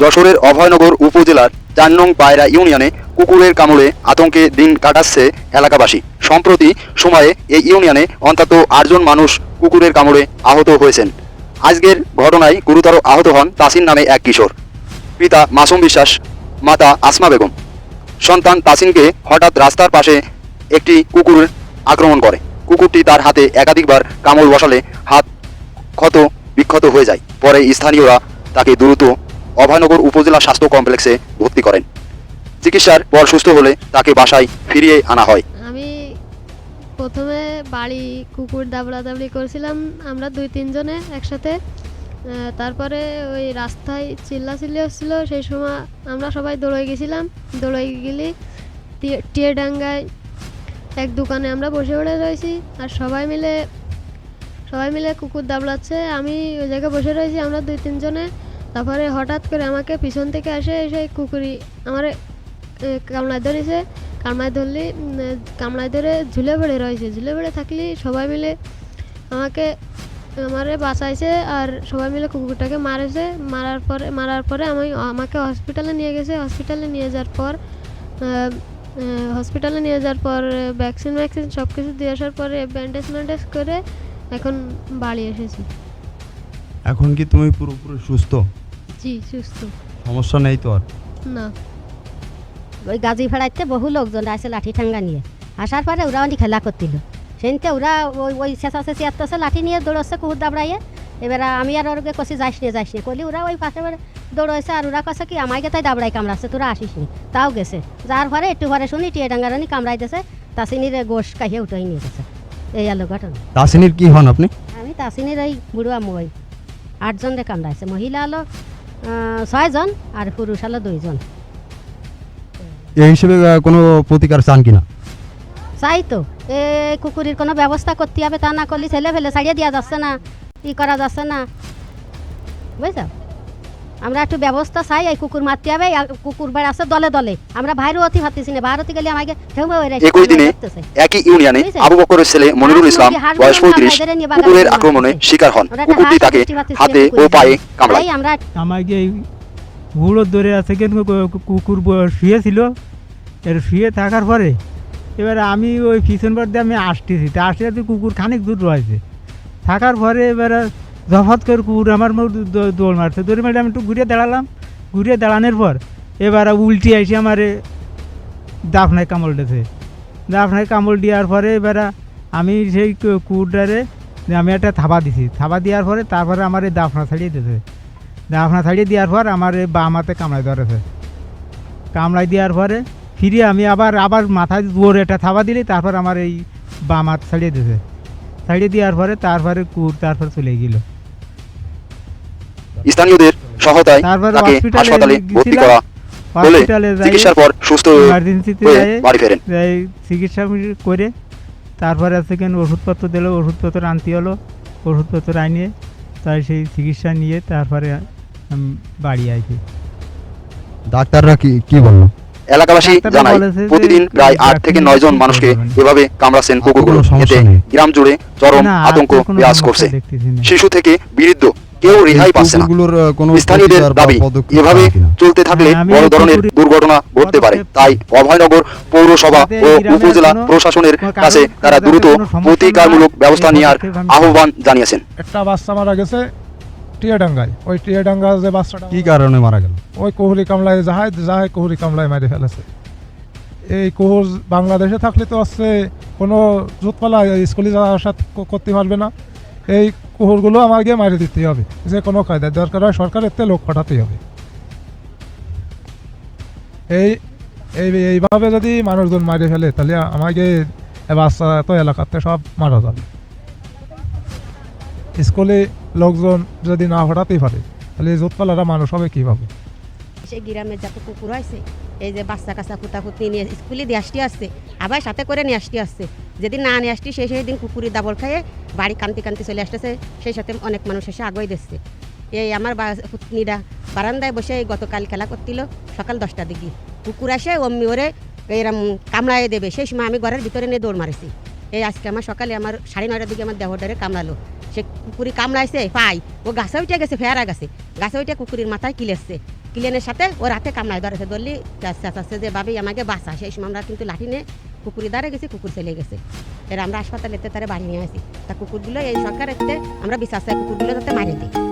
যশোরের অভয়নগর উপজেলার চার নং পায়রা ইউনিয়নে কুকুরের কামড়ে আতঙ্কে দিন কাটাচ্ছে এলাকাবাসী। সম্প্রতি সময়ে এই ইউনিয়নে অন্তত আটজন মানুষ কুকুরের কামড়ে আহত হয়েছেন। আজকের ঘটনায় গুরুতর আহত হন তাসিন নামে এক কিশোর। পিতা মাসুম বিশ্বাস, মাতা আসমা বেগম। সন্তান তাসিনকে হঠাৎ রাস্তার পাশে একটি কুকুর আক্রমণ করে। কুকুরটি তার হাতে একাধিকবার কামড় বসালে হাত ক্ষত বিক্ষত হয়ে যায়। পরে স্থানীয়রা তাকে দ্রুত অভয়নগর উপজেলা স্বাস্থ্য কমপ্লেক্সে ভর্তি করেন। চিকিৎসার পর সুস্থ হলে তাকে বাসায় ফিরিয়ে আনা হয়। আমি প্রথমে বাড়ি কুকুর দাবড়া দাবড়ি করছিলাম, আমরা দুই তিনজনে একসাথে। তারপরে ওই রাস্তায় চিল্লাচিল্লি হচ্ছিল সেই সময় আমরা সবাই দৌড়ে গেছিলাম। দৌড়ে গেলে টিয়েডাঙ্গায় এক দোকানে আমরা বসে পড়ে রয়েছি আর সবাই মিলে সবাই মিলে কুকুর দাবড়াচ্ছে। আমি ওই জায়গায় বসে রয়েছি, আমরা দুই তিনজনে তারপরে হঠাৎ করে আমাকে পিছন থেকে আসে সেই কুকুরি আমার কামড়ায় ধরেছে। কামড়ায় ধরলি কামড়ায় ধরে ঝুলে পড়ে রয়েছে। ঝুলে পড়ে থাকলি সবাই মিলে আমাকে, আমারে বাঁচাইছে আর সবাই মিলে কুকুরটাকে মারেছে। মারার পরে মারার পরে আমি আমাকে হসপিটালে নিয়ে গেছে। হসপিটালে নিয়ে যাওয়ার পর হসপিটালে নিয়ে যাওয়ার পর ভ্যাকসিন ভ্যাকসিন সব কিছু দিয়ে আসার পরে ব্যান্ডেজ ম্যান্ডেজ করে এখন বাড়ি এসেছি। এখন কি তুমি পুরোপুরি সুস্থ? জি সুস্থ। সমস্যা নেই তো আর? না। ওই গাজি ভাড়াইতে বহু লোকজন আসে লাঠি ঠাঙ্গা নিয়ে। আসার পরে ওরা অনেক খেলা করছিল সেদিনতে ওরা ওই ওই শেষা শেষি আসতেছে লাঠি নিয়ে দৌড়চ্ছে কুকুর দাবড়াইয়ে। এবার আমি আর ওরকে কষি যাইস নিয়ে যাইস নিয়ে কলি ওরা ওই পাশে দৌড়াইছে আর ওরা কছে কি আমাকে তাই দাবড়াই কামড়াচ্ছে? তোরা আসিস নি। তাও গেছে। যার পরে একটু পরে শুনি টিয়ে ডাঙ্গারানি কামড়াই দিয়েছে তাসিনির গোশ কাহিয়ে উঠাই নিয়ে গেছে। এই আলো ঘটনা। তাসিনীর কি হন আপনি? আমি তাসিনির ওই বুড়ুয়া মই আটজন রে কামড়াইছে। মহিলা হলো আহ, ছয়জন আর পুরুষ হলো দুইজন। এই হিসেবে কোনো প্রতিকার চান কিনা? চাই তো। এ কুকুরের কোনো ব্যবস্থা করতে হবে তা না করলে ছেলে ফেলে ছাড়িয়ে দেওয়া যাচ্ছে না ই করা যাচ্ছে না। বুঝছ? আমরা একটু ব্যবস্থা চাই এই কুকুর মারতে হবে আর কুকুর আছে দলে দলে। আমরা বাইরেও অতি ভাবতেছি না বাইরে গেলে আমাকে একই দিনে একই ইউনিয়নে আবু বকরের ছেলে মনিরুল ইসলাম বয়স পঁয়ত্রিশ কুকুরের আক্রমণে শিকার হন। কুকুরটি তাকে হাতে ও পায়ে কামড়ায়। আমরা আমাকে এই গুঁড়ো ধরে আছে কেন কুকুর শুয়েছিল এর শুয়ে থাকার পরে এবার আমি ওই পিছন পর দিয়ে আমি আসতেছি। তা আসতে আসতে কুকুর খানিক দূর রয়েছে। থাকার পরে এবার জফাত করে কুকুর আমার দৌড় মারছে। দৌড়ে মারলে আমি একটু ঘুরে দাঁড়ালাম। ঘুরে দাঁড়ানোর পর এবার উল্টি এসে আমার দাফনায় দিয়েছে। দাফনায় কামড় দেওয়ার পরে এবার আমি সেই কুকুরটারে আমি একটা থাবা দিছি। থাবা দেওয়ার পরে তারপরে আমার এই দাফনা ছাড়িয়ে দিয়েছে। দাফনা ছাড়িয়ে দেওয়ার পর আমার এই বাম হাতে কামড়াই ধরেছে। কামড়াই দেওয়ার পরে ফিরে আমি আবার আবার মাথায় জোরে একটা থাবা দিলি, তারপর আমার এই বাম হাত ছাড়িয়ে দিয়েছে। ছাড়িয়ে দেওয়ার পরে তারপরে কুর তারপর চলে গেল। স্থানীয়দের সহায়তায় তাকে হাসপাতালে ভর্তি করা হলে চিকিৎসার পর সুস্থ হয়ে বাড়ি ফেরেন। চিকিৎসা করে তারপরে সেখানে ওষুধপত্র দিল ওষুধপত্র আনতে হলো ওষুধপত্র আনিয়ে তাই সেই চিকিৎসা নিয়ে তারপরে বাড়ি আইছি। ডাক্তাররা কি কি বলল? এলাকাবাসী জানায় প্রতিদিন প্রায় আট থেকে নয় জন মানুষকে। এভাবে কামড়াচ্ছেন কুকুরগুলো। এতে গ্রাম জুড়ে চরম আতঙ্ক বিরাজ করছে। শিশু থেকে বৃদ্ধ কেউ রেহাই পাচ্ছে না। কোনো স্থানীয়দের দাবি এভাবে চলতে থাকলে বড় ধরনের দুর্ঘটনা ঘটতে পারে। তাই অভয়নগর পৌরসভা ও উপজেলা প্রশাসনের কাছে তারা দ্রুত প্রতিকারমূলক ব্যবস্থা নেওয়ার আহ্বান জানিয়েছেন। একটা বাচ্চা মারা গেছে টিয়াডাঙ্গায়। ওই টিয়াডাঙ্গা যে বাচ্চাটা কি কারণে মারা গেল? ওই কুহুরি কামলায় যাহায় যাহায় কুহুরি কামলায় মেরে ফেলেছে। এই কুহুর বাংলাদেশে থাকলে তো হচ্ছে কোনো জুতপালা স্কুলে যাওয়া আসা করতে পারবে না। এই কুহুরগুলো আমাকে মারি দিতে হবে। যে কোনো কায়দায় দরকার হয় সরকারের তে লোক পাঠাতেই হবে। এই এই, এইভাবে যদি মানুষজন মারি ফেলে, তাহলে আমাকে বাচ্চা তো এলাকাতে সব মারা যাবে। স্কুলে লোকজন যদি না পাঠাতেই পারে, তাহলে জোতপালারা মানুষ হবে কীভাবে? সেই গ্রামের যত কুকুর হয়েছে এই যে বাচ্চা কাচ্চা কুতা কুতি নিয়ে স্কুলে দিয়ে আসতে আসছে আবার সাথে করে নিয়ে আসতে আসছে যেদিন না নিয়ে আসছি সেই সেই দিন কুকুরের দাবল খাইয়ে বাড়ি কান্তি কান্তি চলে আসতেছে, সেই সাথে অনেক মানুষ এসে আগুয়ে দিচ্ছে। এই আমার পুতনিরা বারান্দায় বসে গতকাল খেলা করছিল সকাল দশটার দিকে। কুকুর আসে অমনি ওরে এরম কামড়ায় দেবে। সেই সময় আমি ঘরের ভিতরে নিয়ে দৌড় মারেছি। এই আজকে আমার সকালে আমার সাড়ে নয়টার দিকে আমার দেহটারে কামড়ালো। সে কুকুরি কামড়াইছে, পাই। ও গাছে উঠে গেছে, ফেয়ারা গেছে। গাছে উঠে কুকুরের মাথায় কিলেছে ক্লিনের সাথে ও রাতে কামড়ায় ধরেছে, ধরলি চেঁচাচ্ছে যে, ভাবি, আমাকে বাঁচা, সেই সময় আমরা কিন্তু লাঠি নিয়ে কুকুরি দ্বারে গেছি, কুকুর চলে গেছে। এর আমরা হাসপাতালে তারা বাড়ি নিয়ে আসি। তা কুকুরগুলো এই সরকারের আমরা বিশ্বাস কুকুরগুলো যাতে মারি দিই।